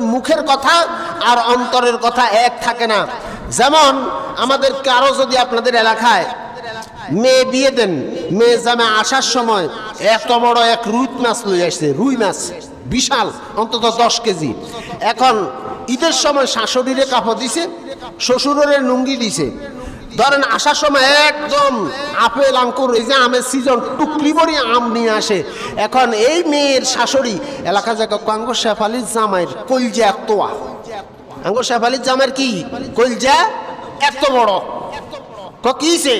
মুখের কথা আর অন্তরের কথা এক থাকে না। যেমন আমাদের কারও যদি আপনাদের এলাকায় মেয়ে বিয়ে দেন, মেয়ে জামে আসার সময় এত বড় এক রুই মাছ লই আসছে, রুই মাছ, বিশাল, অন্তত দশ কেজি। এখন ঈদের সময় শাশুড়িরে কাপড় দিছে, শ্বশুরের লুঙ্গি দিছে। ধরেন আসার সময় একদম আপেল আঙ্কুর, এই যে আমের সিজন টুকলি ভরি আম নিয়ে আসে। এখন এই মেয়ের শাশুড়ি এলাকা জায়গা কাঙ্গ শেফালির জামাইয়ের কলজা তোয়া আঙ্গ শেফালির জামাইয়ের কি? কলজা এত বড়। কিছে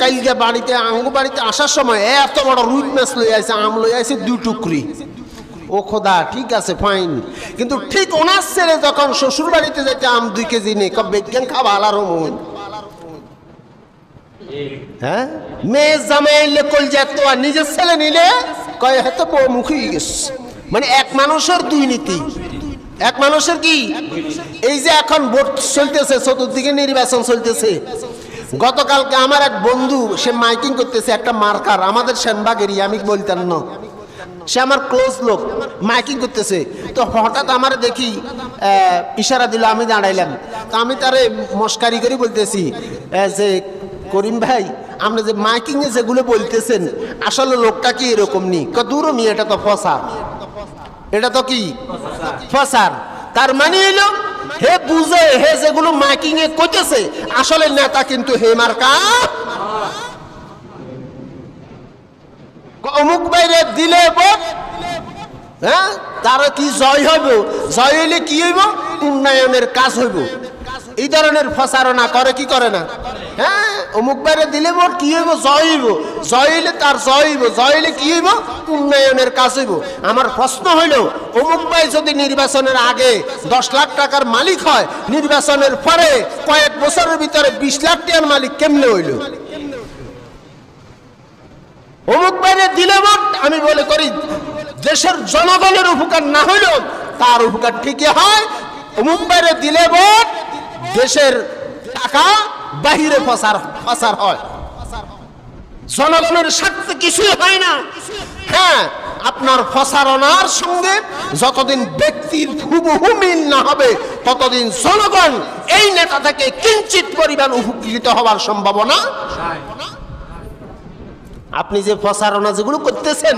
কালকে বাড়িতে আঙ্গ বাড়িতে আসার সময় এত বড় রুই মাছ লই আছে আম লই আছে দুই টুকরি। ও খোদা, ঠিক আছে ফাইন কিন্তু ঠিক ওনার ছেলে যখন শ্বশুর বাড়িতে যেতে আম দুই কেজি নেই বিজ্ঞান খাবা আলার মন হ্যাঁ? মেয়ে জামাই এলে কল যেত আর নিজের ছেলে নিলে? কয় হয়তো বউ মুখে গেছে। মানে এক মানুষের দুই নীতি। এক মানুষের কি? এই যে এখন ভোট চলতেছে, চতুর্দিকে নির্বাচন চলতেছে। গতকালকে আমার এক বন্ধু, সে মাইকিং করতেছে একটা মার্কার, আমাদের সেনবাগেরই, আমি বলতাম না। সে আমার ক্লোজ লোক, মাইকিং করতেছে। তো হঠাৎ আমার দেখি ইশারা দিল, আমি দাঁড়াইলাম। তো আমি তারে মস্কারি করে বলতেছি যে করিম ভাই, আপনি যে মাইকিং এ যেগুলো বলতেছেন, আসলে লোকটা কি এরকম নি? দূরও মি, এটা তো ফসা এটা তো কি? ফসার তার মানে হইল, হে বুঝে, হে যেগুলো মাইকিং এ করতেছে আসলে নেতা কিন্তু হে মার্কা। অমুক বাইরে দিলে হ্যাঁ? তার কি জয় হইব? জয় হইলে কি হইব? উন্নয়নের কাজ হইব। এই ধরনের প্রচারণা করে, কি করে না? হ্যাঁ? অমুক বাইরে দিলে ভোট কি হইব? জয় হইব। জয় হইলে তার জয় হইব। জয় হইলে কি হইব? উন্নয়নের কাজ হইব। আমার প্রশ্ন হইল, অমুক ভাই যদি নির্বাচনের আগে দশ লাখ টাকার মালিক হয়, নির্বাচনের পরে কয়েক বছরের ভিতরে বিশ লাখ টাকার মালিক কেমনে হইল? অমুক বাইরে দিলে ভোট আমি বলে করি, দেশের জনগণের উপকার না হইলেও তার উপকার ঠিকই হয়। অমুক বাইরে দিলে ভোট দেশের টাকা বাহিরে ফসার ফসার হয়। জনগণের স্বার্থে কিছুই হয় না। হ্যাঁ আপনার প্রসারণার সঙ্গে যতদিন ব্যক্তির হুবহু মিল না হবে, ততদিন জনগণ এই নেতা থেকে কিঞ্চিত পরিমাণ উপকৃত হওয়ার সম্ভাবনা আপনি যে প্রচারণা যেগুলো করতেছেন,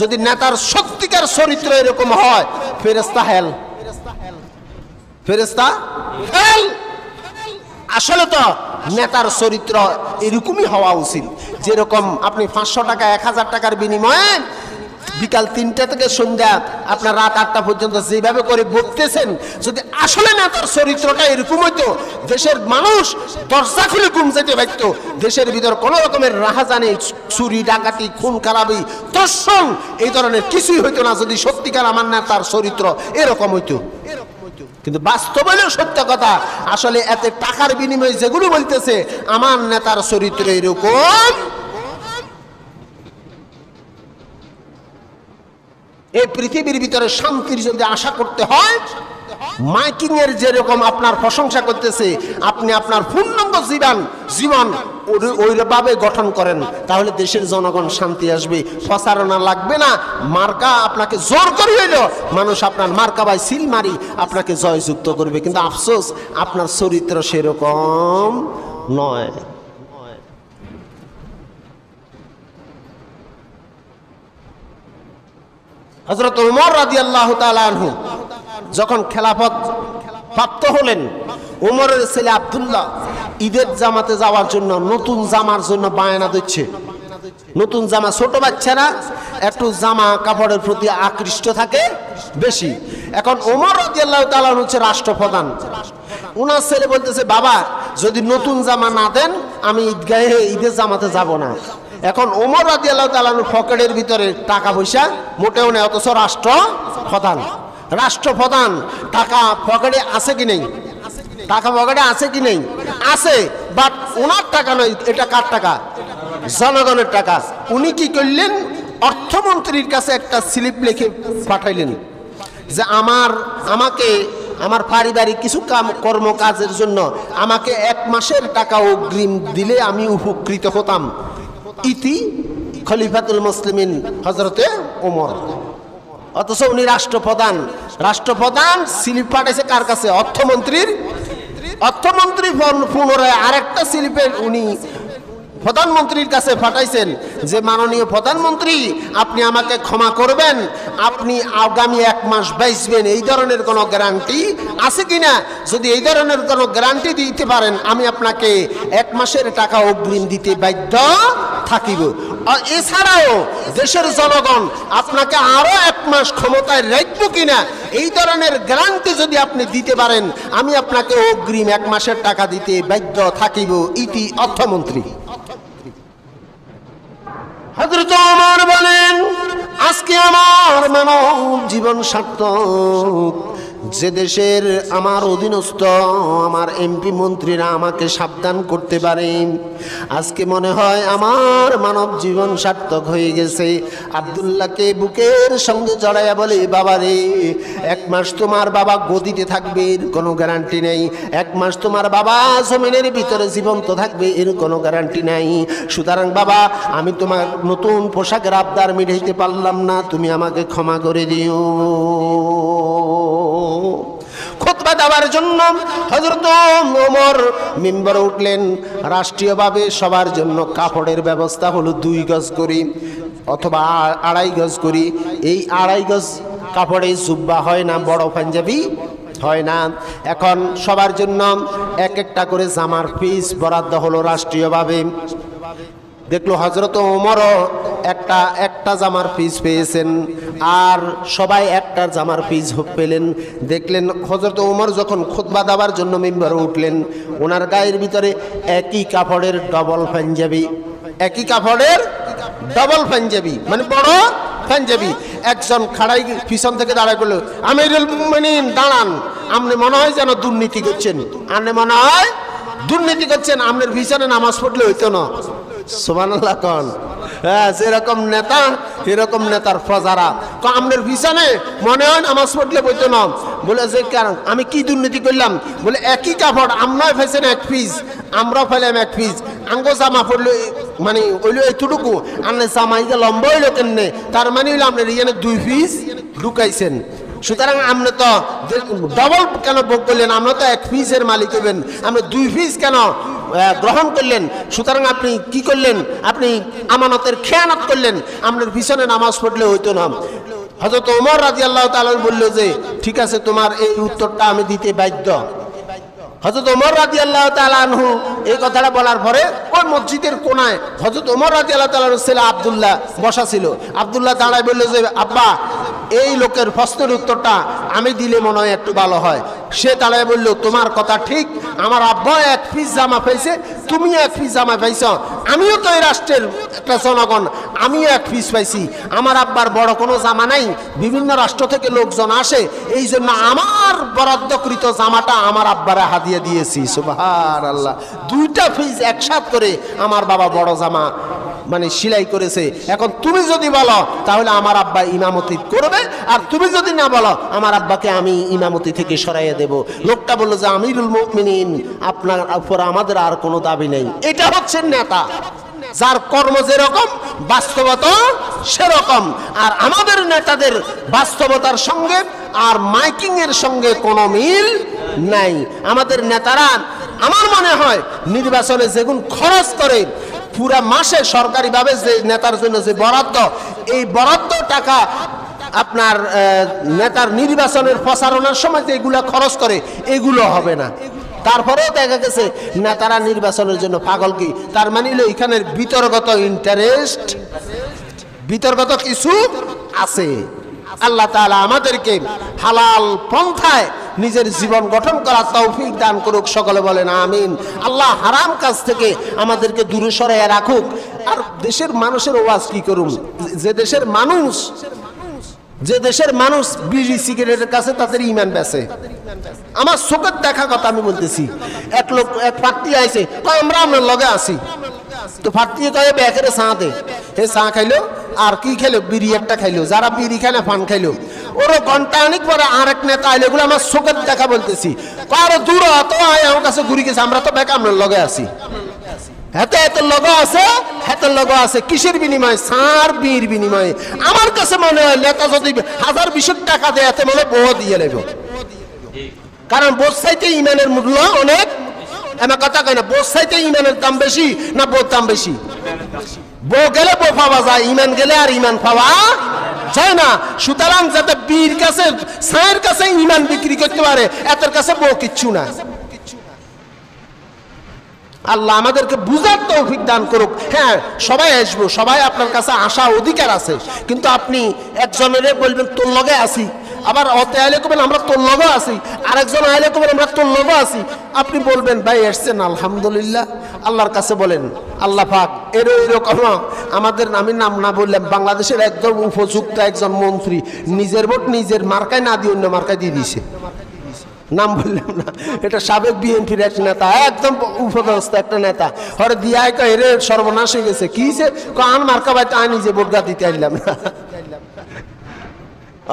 যদি নেতার সত্যিকার চরিত্র এরকম হয় ফেরেস্তা হেল। ফেরেস্তা হেল ফেরেস্তা হেল। আসলে তো নেতার চরিত্র এরকমই হওয়া উচিত। যেরকম আপনি পাঁচশো টাকা, এক হাজার টাকার বিনিময়ে বিকাল তিনটা থেকে সন্ধ্যা আপনার রাত আটটা পর্যন্ত যেভাবে করে বকতেছেন, যদি আসলে নেতার চরিত্রটা এরকম হইতো, দেশের মানুষ দরজা খুলে ঘুম যেতে পারত। দেশের ভিতর কোনো রকমের রাহাজানি চুরি, ডাকাতি, খুন, খারাপি দর্শন এই ধরনের কিছুই হইতো না যদি সত্যিকার আমার নেতার চরিত্র এরকম হইতো। কিন্তু বাস্তব হলেও সত্য কথা। আসলে এতে টাকার বিনিময়ে যেগুলো বলতেছে, আমার নেতার চরিত্র এরকম। এই পৃথিবীর ভিতরে শান্তির যদি আশা করতে হয় মাইকিং এর যেরকম আপনার প্রশংসা করতেছে, আপনি আপনার পূর্ণাঙ্গ জীবন জীবন ওইভাবে গঠন করেন, তাহলে দেশের জনগণ শান্তি আসবে। প্রচারণা লাগবে না, মার্কা আপনাকে জোর করে হইল। মানুষ আপনার মার্কা বাই সিল মারি, আপনাকে জয়যুক্ত করবে। কিন্তু আফসোস, আপনার চরিত্র সেরকম নয়। হজরত উমর রাজি আল্লাহ যখন খেলাফত প্রাপ্ত হলেন, উমরের ছেলে আবদুল্লাহ ঈদের জামাতে যাওয়ার জন্য, নতুন জামার জন্য বায়না দিচ্ছে। নতুন জামা ছোট বাচ্চারা, একটু জামা কাপড়ের প্রতি আকৃষ্ট থাকে বেশি। এখন ওমর তালান হচ্ছে রাষ্ট্রপ্রধান। উনার ছেলে বলতেছে, বাবা, যদি নতুন জামা না দেন, আমি ঈদগাহে ঈদের জামাতে যাব না। এখন ওমর রাজি আল্লাহ তালানুর পকেটের ভিতরে টাকা পয়সা, মোটেও নেই, অথচ রাষ্ট্র প্রধান রাষ্ট্রপ্রধান, টাকা পকেটে আছে কি নেই? টাকা পকেটে আছে কি নেই? আছে বাট ওনার টাকা নয়, এটা কার টাকা? জনগণের টাকা। উনি কি করলেন? অর্থমন্ত্রীর কাছে একটা স্লিপ লিখে পাঠাইলেন যে আমার, আমাকে, আমার পারিবারিক কিছু কাম কর্ম কাজের জন্য আমাকে এক মাসের টাকা অগ্রিম দিলে আমি উপকৃত হতাম। ইতি খলিফাতুল মুসলিমিন হজরতে ওমর। অথচ উনি রাষ্ট্রপ্রধান। রাষ্ট্রপ্রধান স্লিপ পাঠাইছে কার কাছে? অর্থমন্ত্রীর অর্থমন্ত্রী পুনরায় আরেকটা শিল্পের উনি প্রধানমন্ত্রীর কাছে পাঠাইছেন যে, মাননীয় প্রধানমন্ত্রী, আপনি আমাকে ক্ষমা করবেন। আপনি আগামী এক মাস বাইসবেন এই ধরনের কোনো গ্যারান্টি আছে কি না যদি এই ধরনের কোনো গ্যারান্টি দিতে পারেন, আমি আপনাকে এক মাসের টাকা অগ্রিম দিতে বাধ্য থাকিব। এছাড়াও দেশের জনগণ আপনাকে আরও এক মাস ক্ষমতায় রাখব কিনা, এই ধরনের গ্যারান্টি যদি আপনি দিতে পারেন, আমি আপনাকে অগ্রিম এক মাসের টাকা দিতে বাধ্য থাকিব, ইতি অর্থমন্ত্রী। হজরত বলেন, আজকে আমার মানব জীবন সার্থক। যে দেশের আমার অধীনস্থ, আমার এমপি মন্ত্রীরা আমাকে সাবধান করতে পারে। আজকে মনে হয় আমার মানব জীবন সার্থক হয়ে গেছে। আবদুল্লাহকে বুকের সঙ্গে জড়াইয়া বলে বাবা রে এক মাস তোমার বাবা গদিতে থাকবে, এর কোনো গ্যারান্টি নেই। এক মাস তোমার বাবা জমিনের ভিতরে জীবন্ত থাকবে, এর কোনো গ্যারান্টি নাই। সুতরাং বাবা, আমি তোমার নতুন পোশাকের আবদার মিটাইতে পারলাম না, তুমি আমাকে ক্ষমা করে দিও। খুতবা দেওয়ার জন্য হজরত ওমর মেম্বার উঠলেন। রাষ্ট্রীয়ভাবে সবার জন্য কাপড়ের ব্যবস্থা হলো দুই গজ করি অথবা আড়াই গজ করি। এই আড়াই গজ কাপড়ে জুব্বা হয় না, বড় পাঞ্জাবি হয় না। এখন সবার জন্য এক একটা করে জামার পিস বরাদ্দ হলো রাষ্ট্রীয়ভাবে। দেখল হজরত ওমরও একটা একটা জামার পিস পেয়েছেন আর সবাই একটা জামার পিস পেলেন। দেখলেন হজরত ওমর যখন খুতবা দেওয়ার জন্য মেম্বারে উঠলেন, ওনার গায়ের ভিতরে একই কাপড়ের ডবল পাঞ্জাবি, একই কাপড়ের ডবল পাঞ্জাবি মানে বড় পাঞ্জাবি। একজন খাড়াই পিছন থেকে দাঁড়ায় করল, আমিরুল মুমিনিন, দাঁড়ান। আপনি মনে হয় যেন দুর্নীতি করছেন। আপনি মনে হয় দুর্নীতি করছেন, আপনার পিছনে নামাজ পড়লে হইতো না। সুবহানাল্লাহ কন। হ্যাঁ যেরকম নেতা এরকম নেতার প্রজারা তো আপনার পিছনে মনে হয় নামাজ পড়লে বইতো না। বলে যে কারণ আমি কি দুর্নীতি করলাম? বলে, একই কাপড় আমরাও ফেছেন এক পিস আমরাও ফেলাম এক পিস আঙ্গ জামা পড়লে মানে ওইলো এতটুকু। আনলে জামাইকে লম্বা হইল কেনে তার মানে হইল আপনার এখানে দুই পিস ঢুকাইছেন। সুতরাং আপনি তো ডবল কেন ভোগ করলেন? আমরা তো এক পিসের মালিক হবেন আপনি দুই পিস কেন? গ্রহণ করলেন। সুতরাং আপনি কি করলেন? আপনি আমানতের খেয়ানত করলেন। আপনার পিছনে নামাজ পড়লে হইতো না। হয়তো ওমর রাজি আল্লাহ তালন বলল যে, ঠিক আছে, তোমার এই উত্তরটা আমি দিতে বাধ্য। হজরত ওমর রাজি আল্লাহ তালানহু এই কথাটা বলার পরে ওই মসজিদের কোনায় হজরত ওমর রাজি আল্লাহ তালার ছেলে আবদুল্লাহ বসা ছিল। আবদুল্লাহ দাঁড়ায় বলল যে, আব্বা, এই লোকের প্রশ্নের উত্তরটা আমি দিলে মনে হয় একটু ভালো হয়। সে দাঁড়ায় বলল, তোমার কথা ঠিক, আমার আব্বা এক পিস জামা পাইছে, তুমি এক পিস জামা পাইছ। আমিও তো এই রাষ্ট্রের একটা জনগণ, আমিও এক পিস পাইছি। আমার আব্বার বড় কোনো জামা নাই, বিভিন্ন রাষ্ট্র থেকে লোকজন আসে এই জন্য আমার বরাদ্দকৃত জামাটা আমার আব্বারে হাদিয়ে দিয়েছি সুবাহার আল্লাহ দুইটা পিস একসাথ করে আমার বাবা বড় জামা মানে সিলাই করেছে। এখন তুমি যদি বলো, তাহলে আমার আব্বা ইমামতি করবে, আর তুমি যদি না বলো, আমার আব্বাকে আমি ইমামতি থেকে সরাইয়ে দেব। লোকটা বলল যে, আমিরুল মুমিনিন, আপনার উপর আমাদের আর কোনো দাবি নেই। এটা হচ্ছে নেতা। যার কর্ম যেরকম, বাস্তবতা সেরকম। আর আমাদের নেতাদের বাস্তবতার সঙ্গে আর মাইকিং এর সঙ্গে কোনো মিল নাই। আমাদের নেতারা, আমার মনে হয়, নির্বাচনে যেগুন খরচ করে পুরা মাসে সরকারিভাবে যে নেতার জন্য যে বরাদ্দ, এই বরাদ্দ টাকা আপনার নেতার নির্বাচনের প্রচারণার সময় এগুলা খরচ করে, এগুলো হবে না। তারপরেও দেখা গেছে, নেতারা নির্বাচনের জন্য পাগল কি? তার মানে হলো এখানের বিতর্গত ইন্টারেস্ট বিতর্গত কিছু আছে। আল্লাহ তাআলা আমাদেরকে হালাল পন্থায় নিজের জীবন গঠন করার তৌফিক দান করুক, সকলে বলেন আমিন। আল্লাহ হারাম কাজ থেকে আমাদেরকে দূরে সরাইয়া রাখুক। আর দেশের মানুষের ওয়াজ কি করুন যে দেশের মানুষ, যে দেশের মানুষ বিড়ি, সিগারেটের কাছে তাদের ইমান বেছে। আমার চোখের দেখা কথা আমি বলতেছি। এক লোক, এক পার্টি আইছে, কয়, আমরা আপনার লগে আছি। তো ফাটি কয়ে ব্যাকেরে চা দে। হে চা খাইলো, আর কি খাইলো? বিড়ি একটা খাইলো। যারা বিড়ি খায় না পান খাইলো। ওরও ঘণ্টা অনেক পরে আর এক নেতা আইলো, এগুলো আমার চোখের দেখা বলতেছি। কারও দূর অত আয়, আমার কাছে ঘুরি গেছে, আমরা তো ব্যাক আপনার লগে আছি। এত এত লগ আছে এত লগ আছে, কিসের বিনিময়ে? সার বীর বিনিময়ে। আমার কাছে মনে হয় নেতা যদি হাজার বিশ টাকা দেয়, এতে মনে বউ দিয়ে নেব। কারণ বোধ সাইতে ইমানের মূল্য অনেক। আমার কথা কয় না বোধ সাইতে ইমানের দাম বেশি না বোধ দাম বেশি? বউ গেলে বউ পাওয়া যায়, ইমান গেলে আর ইমান পাওয়া যায় না। সুতরাং যাতে বীর কাছে, সায়ের কাছে ইমান বিক্রি করতে পারে এতের কাছে বউ কিচ্ছু না। আল্লাহ আমাদেরকে বুঝার তৌফিক দান করুক। হ্যাঁ সবাই আসব, সবাই আপনার কাছে আসা অধিকার আছে। কিন্তু আপনি একজনের বলবেন, তোর লগে আসি আবার অতে আইলে করবেন আমরা তোর লগে আছি। আরেকজন আইলে করবেন আমরা তোর লগে আছি। আপনি বলবেন, ভাই এসছেন আলহামদুলিল্লাহ। আল্লাহর কাছে বলেন, আল্লাহ পাক, এর এরকম আমাদের আমি নাম না বললাম বাংলাদেশের একদম উপযুক্ত একজন মন্ত্রী। নিজের ভোট নিজের মার্কায় না দিয়ে অন্য মার্কায় দিয়ে দিছে নাম বললাম না। এটা সাবেক বিএনপির এক নেতা, একদম উপদস্থ একটা নেতা। হরে দিয়ায় কয় রে সর্বনাশ হয়ে গেছে। কি সে আন মার্কা বাইতে আয় নিজে গা দিতে আইলাম। না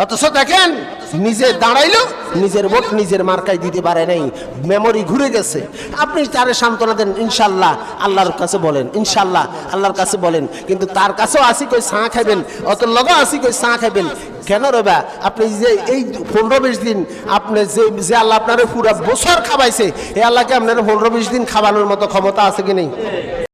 অথচ দেখেন, নিজে দাঁড়াইলো, নিজের ভোট নিজের মার্কায় দিতে পারে নাই, মেমোরি ঘুরে গেছে। আপনি তারে সান্ত্বনা দেন, ইনশাল্লাহ, আল্লাহর কাছে বলেন, ইনশাল্লাহ, আল্লাহর কাছে বলেন। কিন্তু তার কাছেও আসি কই চা খাইবেন, অত লগা আসি কই চা খাইবেন। কেন রবা আপনি যে এই পনেরো বিশ দিন আপনি যে যে আল্লাহ আপনার পুরা বছর খাবাইছে এই আল্লাহকে আপনার পনেরো বিশ দিন খাওয়ানোর মতো ক্ষমতা আছে কি নেই?